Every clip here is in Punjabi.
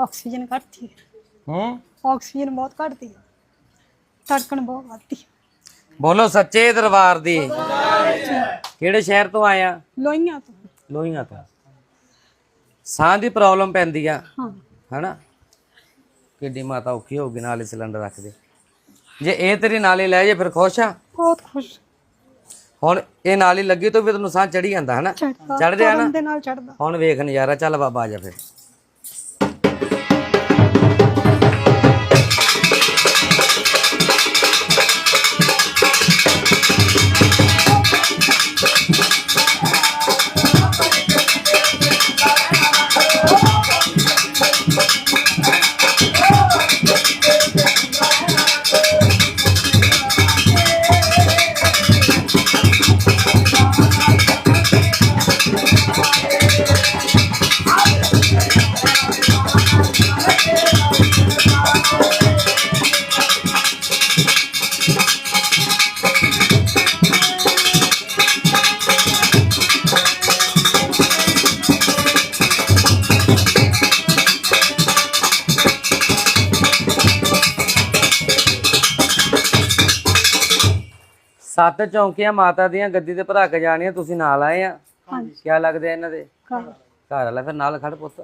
ਆਕਸੀਜਨ ਘਟਦੀ ਹੈ। ਹੂੰ? ਆਕਸੀਜਨ ਬਹੁਤ ਘਟਦੀ ਹੈ। ਧੜਕਣ ਬਹੁਤ ਵੱਧਦੀ ਹੈ। ਬੋਲੋ ਸੱਚੇ ਦਰਬਾਰ ਦੀ। ਕਿਹੜੇ ਸ਼ਹਿਰ ਤੋਂ ਆਏ ਆ? ਲੋਈਆਂ ਤੋਂ। ਲੋਹੀਆਂ ਤੋਂ। ਸਾਹ ਦੀ ਪ੍ਰੋਬਲਮ ਪੈਂਦੀ ਆ। ਹਾਂ। ਹਨਾ? ਕਿੱਡੀ ਮਾਤਾ ਔਖੀ ਹੋਊਗੀ ਨਾਲੇ ਸਿਲੰਡਰ ਰੱਖਦੇ ਜੇ ਇਹ ਤੇਰੀ ਨਾਲੇ ਲੈ ਜੇ ਫਿਰ ਖੁਸ਼ ਆ? ਬਹੁਤ ਖੁਸ਼। ਹੁਣ ਇਹ ਨਾਲੀ ਲੱਗੀ ਤੋਂ ਵੀ ਤੈਨੂੰ ਸਾਹ ਚੜੀ ਜਾਂਦਾ ਹਨਾ? ਚੜਦਾ ਚੜ੍ਹਦੇ ਆ ਨਾ? ਦੇ ਨਾਲ ਚੜਦਾ ਹੁਣ ਵੇਖ ਨਜ਼ਾਰਾ ਚੱਲ ਬਾਬਾ ਆ ਜਾ ਫਿਰ। ਸੱਤ ਚੌਂਕੀਆਂ ਮਾਤਾ ਦੀਆਂ ਗੱਦੀ ਤੇ ਭਰਾ ਕੇ ਜਾਣੀਆਂ ਤੁਸੀਂ ਨਾਲ ਆਏ ਆ? ਹਾਂਜੀ। ਕਿਆ ਲੱਗਦੇ ਇਹਨਾਂ ਦੇ? ਘਰ। ਵਾਲਾ ਫਿਰ ਨਾਲ ਖੜ ਪੁੱਤ।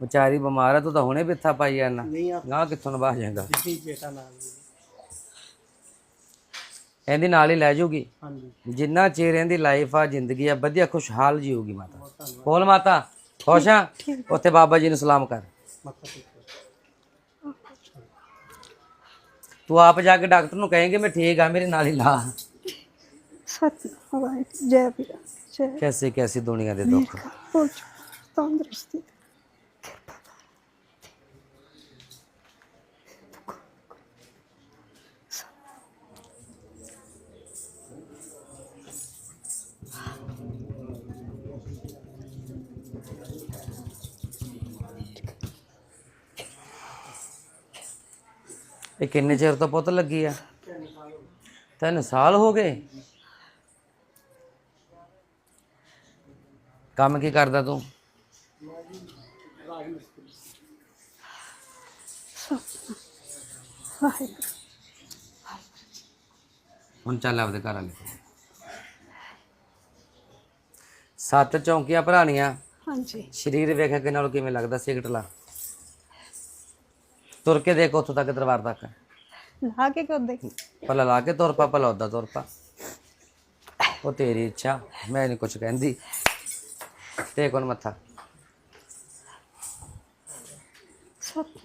ਵਿਚਾਰੀ ਬਿਮਾਰ ਆ ਤੂੰ ਤਾਂ ਹੁਣੇ ਬਿੱਥਾ ਪਾਈ ਜਾਣਾ ਗਾਂ ਕਿੱਥੋਂ ਨਵਾਹ ਜਾਏਗਾ ਇਹਦੀ ਨਾਲ ਹੀ ਲੈ ਜਾਊਗੀ ਜਿੰਨਾ ਚਿਰ ਇਹਦੀ ਲਾਈਫ ਆ ਜ਼ਿੰਦਗੀ ਆ ਵਧੀਆ ਖੁਸ਼ਹਾਲ ਜੀਊਗੀ ਮਾਤਾ। ਬੋਲ ਮਾਤਾ ਖੁਸ਼ ਆ? ਉੱਥੇ ਬਾਬਾ ਜੀ ਨੂੰ ਸਲਾਮ ਕਰ। ਤੂੰ ਆਪ ਜਾ ਕੇ ਡਾਕਟਰ ਨੂੰ ਕਹੇਂਗੇ ਮੈਂ ਠੀਕ ਆ ਮੇਰੇ ਨਾਲ ਹੀ ਲਾ। ਸਤ ਜੈ ਵੀਰਾ ਜੈ। ਕੈਸੇ ਕੈਸੀ ਦੁਨੀਆ ਦੇ ਦੁੱਖ। ਹੋ ਤੰਦਰੁਸਤੀ। ਇਹ ਕਿੰਨੇ ਚਿਰ ਤੋਂ ਪੁੱਤ ਲੱਗੀ ਆ? ਤਿੰਨ ਸਾਲ ਹੋ ਗਏ। ਕੰਮ ਕੀ ਕਰਦਾ ਤੂੰ? ਹੁਣ ਚੱਲ ਆਪਦੇ ਘਰ ਵਾਲੇ। ਸੱਤ ਚੌਂਕੀਆਂ ਭਰਾਣੀਆਂ। ਹਾਂਜੀ। ਸਰੀਰ ਵੇਖ ਕੇ ਨਾਲ ਕਿਵੇਂ ਲੱਗਦਾ ਸਿਗਰਟ ਲਾ? ਤੁਰ ਕੇ ਦੇਖ ਉੱਥੋਂ ਤੱਕ ਦਰਬਾਰ ਤੱਕ। ਲਾ ਕੇ ਕਿਉਂ ਦੇ ਭਲਾ ਲਾ ਕੇ ਤੁਰ ਪਾ ਭਲਾ ਉੱਦਾਂ ਤੁਰ ਪਾ। ਉਹ ਤੇਰੀ ਇੱਛਾ ਮੈਂ ਨਹੀਂ ਕੁਝ ਕਹਿੰਦੀ। ਤੇ ਕੋਣ ਮੱਥਾ।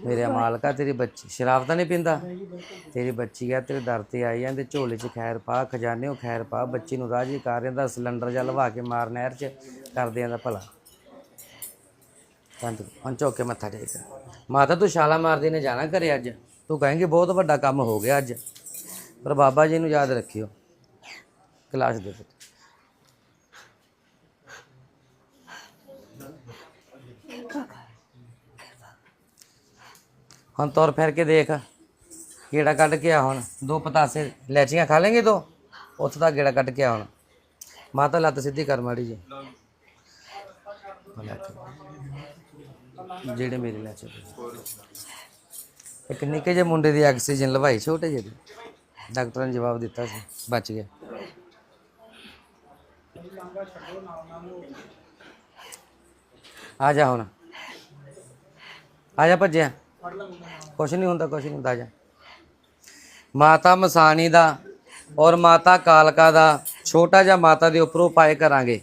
ਮੇਰੇ ਮਾਲਕਾ ਤੇਰੀ ਬੱਚੀ। ਸ਼ਰਾਬ ਤਾਂ ਨਹੀਂ ਪੀਂਦਾ? ਤੇਰੀ ਬੱਚੀ ਆ ਤੇਰੇ ਦਰ ਤੇ ਆਈ ਜਾਂਦੇ ਝੋਲੇ 'ਚ ਖੈਰ ਪਾ ਖਜ਼ਾਨੇ 'ਚ ਖੈਰ ਪਾ ਬੱਚੀ ਨੂੰ ਰਾਜੀ ਕਰ ਰਿਹਾ ਸਿਲੰਡਰ ਜਾਂ ਲਵਾ ਕੇ ਮਾਰ ਨਹਿਰ 'ਚ ਕਰਦੇ ਆਂ ਦਾ ਭਲਾ। ਤੰਤ ਹੁਣ ਝੁੱਕ ਕੇ ਮੱਥਾ ਟੇਕ। ਮਾਤਾ, ਤੂੰ ਛਾਲਾ ਮਾਰਦੀ ਨੇ ਜਾਣਾ ਘਰੇ ਅੱਜ? ਤੂੰ ਕਹੇਂਗੇ, ਬਹੁਤ ਵੱਡਾ ਕੰਮ ਹੋ ਗਿਆ ਅੱਜ। ਪਰ ਬਾਬਾ ਜੀ ਨੂੰ ਯਾਦ ਰੱਖਿਓ। ਕਲਾਸ ਦੇ ਵਿੱਚ। ਹੁਣ ਤੁਰ ਫਿਰ ਕੇ ਦੇਖ। ਗੇੜਾ ਕੱਢ ਕੇ ਆ ਹੁਣ। ਦੋ ਪਤਾਸੇ ਲੈਚੀਆਂ ਖਾ ਲੇਂਗੇ ਦੋ ਉੱਥੇ ਦਾ ਗੇੜਾ ਕੱਢ ਕੇ ਆ ਹੁਣ। ਮਾਤਾ, ਲੱਤ ਸਿੱਧੀ ਕਰ ਮਾੜੀ ਜੀ ਜਿਹੜੇ ਮੇਰੇ ਲੈਚੇ ਇੱਕ ਨਿੱਕੇ ਜਿਹੇ ਮੁੰਡੇ ਦੀ ਆਕਸੀਜਨ ਲਵਾਈ, ਛੋਟੇ ਜਿਹੇ ਦੀ। ਡਾਕਟਰਾਂ ਨੇ ਜਵਾਬ ਦਿੱਤਾ ਸੀ, ਬਚ ਗਿਆ। ਆ ਜਾ ਹੁਣ। ਆ ਜਾ ਭੱਜਿਆ। ਕੁਛ ਨਹੀਂ ਹੁੰਦਾ, ਕੁਛ ਨਹੀਂ ਹੁੰਦਾ, ਆ ਜਾ। ਮਾਤਾ ਮਸਾਣੀ ਦਾ ਔਰ ਮਾਤਾ ਕਾਲਕਾ ਦਾ ਛੋਟਾ ਜਿਹਾ ਮਾਤਾ ਦੇ ਉੱਪਰੋਂ ਪਾਏ ਕਰਾਂਗੇ।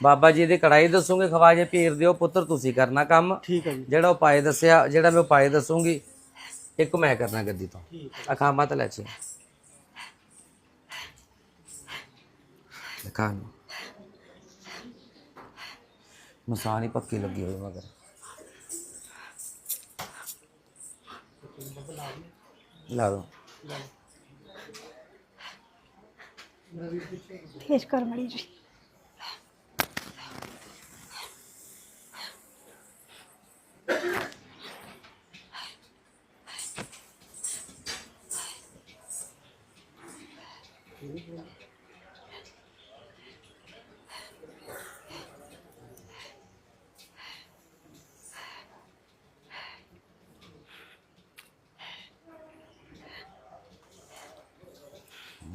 ਬਾਬਾ ਜੀ ਦੀ ਕੜਾਈ ਦੱਸੂਗੇ ਖਵਾਜੇ ਪੀਰ ਦਿਓ ਪੁੱਤਰ ਤੁਸੀਂ ਕਰਨਾ ਕੰਮ। ਠੀਕ ਹੈ ਜੀ। ਜਿਹੜਾ ਉਪਾਏ ਦੱਸਿਆ ਜਿਹੜਾ ਮੈਂ ਉਪਾਏ ਦੱਸੂਗੀ ਇੱਕ ਮੈਂ ਕਰਨਾ ਗੱਦੀ ਤੋਂ। ਅਖਾ ਮਤ ਲੈ ਚੀ ਦਿਖਾ ਨੂੰ ਮਸਾਣੀ ਪੱਕੀ ਲੱਗੀ ਹੋਈ ਮਗਰ। ਲਾ ਦੋ ਤੇਜ ਕਰ ਮੜੀ ਜੀ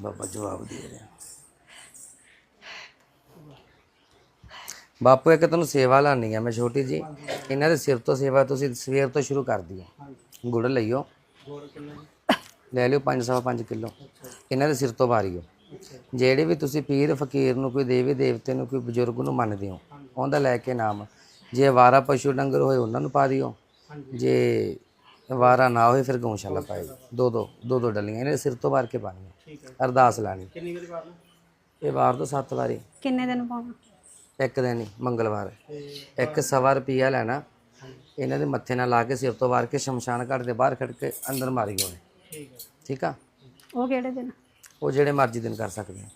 ਬਾਬਾ ਜਵਾਬ ਦੇ ਰਿਹਾ। ਬਾਪੂ, ਇੱਕ ਤੁਹਾਨੂੰ ਸੇਵਾ ਲਾਣੀ ਆ, ਮੈਂ ਛੋਟੀ ਜੀ ਇਹਨਾਂ ਦੇ ਸਿਰ ਤੋਂ ਸੇਵਾ, ਤੁਸੀਂ ਸਵੇਰ ਤੋਂ ਸ਼ੁਰੂ ਕਰ ਦਿਓ। ਗੁੜ ਲਈਓ। ਲੈ ਲਿਓ 5.5 ਕਿਲੋ। ਇਹਨਾਂ ਦੇ ਸਿਰ ਤੋਂ ਵਾਰੀਓ। ਜਿਹੜੇ ਵੀ ਤੁਸੀਂ ਪੀਰ, ਫਕੀਰ ਨੂੰ, ਕੋਈ ਦੇਵੀ ਦੇਵਤੇ ਨੂੰ, ਕੋਈ ਬਜ਼ੁਰਗ ਨੂੰ ਮੰਨਦੇ ਹੋ, ਉਹਦਾ ਲੈ ਕੇ ਨਾਮ। ਜੇ ਵਾਰਾ ਪਸ਼ੂ ਡੰਗਰ ਹੋਏ, ਉਹਨਾਂ ਨੂੰ ਪਾ ਦਿਓ। ਜੇ ਵਾਰਾ ਨਾ ਹੋਏ ਫਿਰ ਗਊਸ਼ਾਲਾ ਪਾਏ। ਦੋ ਦੋ ਦੋ ਦੋ ਡਲੀਆਂ ਇਹਨੇ ਸਿਰ ਤੋਂ ਵਾਰ ਕੇ ਪਾਣੀਆਂ ਅਰਦਾਸ ਲਾਣੀ ਕਿੰਨੀ ਵਾਰੀ ਵਾਰਨਾ ਇਹ ਵਾਰ ਤੋਂ ਸੱਤ ਵਾਰੀ। ਕਿੰਨੇ ਦਿਨ ਪਾਉਣਾ? ਇੱਕ ਦਿਨ ਹੀ ਮੰਗਲਵਾਰ। ਇੱਕ ਸਵਾ ਰੁਪਿਆ ਲੈਣਾ। ਇਹਨਾਂ ਦੇ ਮੱਥੇ ਨਾਲ ਲਾ ਕੇ ਸਿਰ ਤੋਂ ਵਾਰ ਕੇ ਸ਼ਮਸ਼ਾਨ ਘਾਟ ਦੇ ਬਾਹਰ ਖੜ ਕੇ ਅੰਦਰ ਮਾਰੀ ਗਏ ਠੀਕ ਹੈ। ਠੀਕ ਆ? ਉਹ ਕਿਹੜੇ ਦਿਨ? ਉਹ ਜਿਹੜੇ ਮਰਜ਼ੀ ਦਿਨ ਕਰ ਸਕਦੇ ਆ।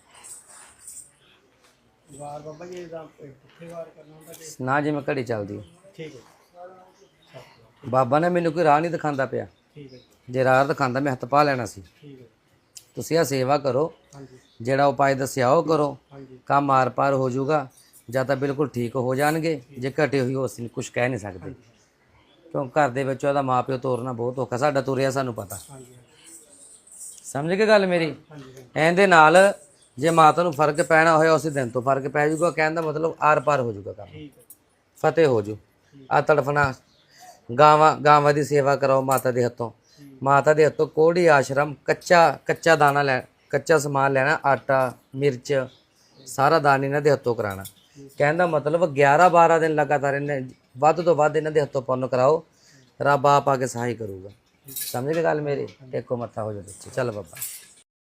ਵਾਰ ਬਾਬਾ ਜੀ ਦਾ ਕਿੱਥੇ ਵਾਰ ਕਰਨਾ ਹੁੰਦਾ ਨਾ ਜਿਵੇਂ ਘੜੀ ਚੱਲਦੀ। ਠੀਕ ਹੈ। ਬਾਬਾ ਨੇ ਮੈਨੂੰ ਕੋਈ ਰਾਹ ਨਹੀਂ ਦਿਖਾਉਂਦਾ ਪਿਆ। ਠੀਕ ਹੈ ਜੇ। ਰਾਹ ਦਿਖਾਉਂਦਾ ਮੈਂ ਹੱਥ ਪਾ ਲੈਣਾ ਸੀ। ਠੀਕ ਹੈ ਤੁਸੀਂ ਆ ਸੇਵਾ ਕਰੋ। ਹਾਂਜੀ। ਜਿਹੜਾ ਉਪਾਅ ਦੱਸਿਆ ਉਹ ਕਰੋ। ਹਾਂਜੀ। ਕੰਮ ਆਰ ਪਾਰ ਹੋ ਜਾਊਗਾ ਜਾਂ ਤਾਂ ਬਿਲਕੁਲ ਠੀਕ ਹੋ ਜਾਣਗੇ। ਜੇ ਘਟੇ ਹੋਈ ਉਸ ਨੂੰ ਕੁਝ ਕਹਿ ਨਹੀਂ ਸਕਦੇ। ਕਿਉਂ ਘਰ ਦੇ ਵਿੱਚ ਉਹਦਾ ਮਾਪਿਓ ਤੋਰਨਾ ਬਹੁਤ ਔਖਾ ਸਾਡਾ ਤੁਰਿਆ ਸਾਨੂੰ ਪਤਾ। ਹਾਂਜੀ ਸਮਝ ਗਏ ਗੱਲ ਮੇਰੀ? ਇਹਦੇ ਨਾਲ ਜੇ ਮਾਤਾ ਨੂੰ ਫ਼ਰਕ ਪੈਣਾ ਹੋਇਆ ਉਸੇ ਦਿਨ ਤੋਂ ਫ਼ਰਕ ਪੈ ਜਾਊਗਾ। ਕਹਿਣ ਦਾ ਮਤਲਬ ਆਰ ਪਾਰ ਹੋ ਜਾਊਗਾ ਕੰਮ। ਹੈ। ਫਤਿਹ ਹੋ ਜੂ ਆ ਤੜਫਣਾ ਗਾਵਾਂ ਗਾਵਾਂ ਦੀ ਸੇਵਾ ਕਰਾਓ ਮਾਤਾ ਦੇ ਹੱਥੋਂ। ਮਾਤਾ ਦੇ ਹੱਥੋਂ ਕੋੜੀ ਆਸ਼ਰਮ, ਕੱਚਾ ਕੱਚਾ ਦਾਣਾ ਲੈ, ਕੱਚਾ ਸਮਾਨ ਲੈਣਾ, ਆਟਾ, ਮਿਰਚ, ਸਾਰਾ ਦਾਨ ਇਹਨਾਂ ਦੇ ਹੱਥੋਂ ਕਰਾਣਾ ਕਹਿਣ ਦਾ ਮਤਲਬ 11 12 ਦਿਨ ਲਗਾਤਾਰ ਇਹਨੇ, ਵੱਧ ਤੋਂ ਵੱਧ ਇਹਨਾਂ ਦੇ ਹੱਥੋਂ ਪੁੰਨ ਕਰਾਓ। ਰੱਬ ਆਪ ਆ ਕੇ ਸਹਾਈ ਕਰੂਗਾ। ਸਮਝ ਗਏ ਗੱਲ ਮੇਰੀ? ਟੇਕੋ ਮੱਥਾ ਹੋ ਜਾ ਬੱਚੇ। ਚੱਲ ਬਾਬਾ।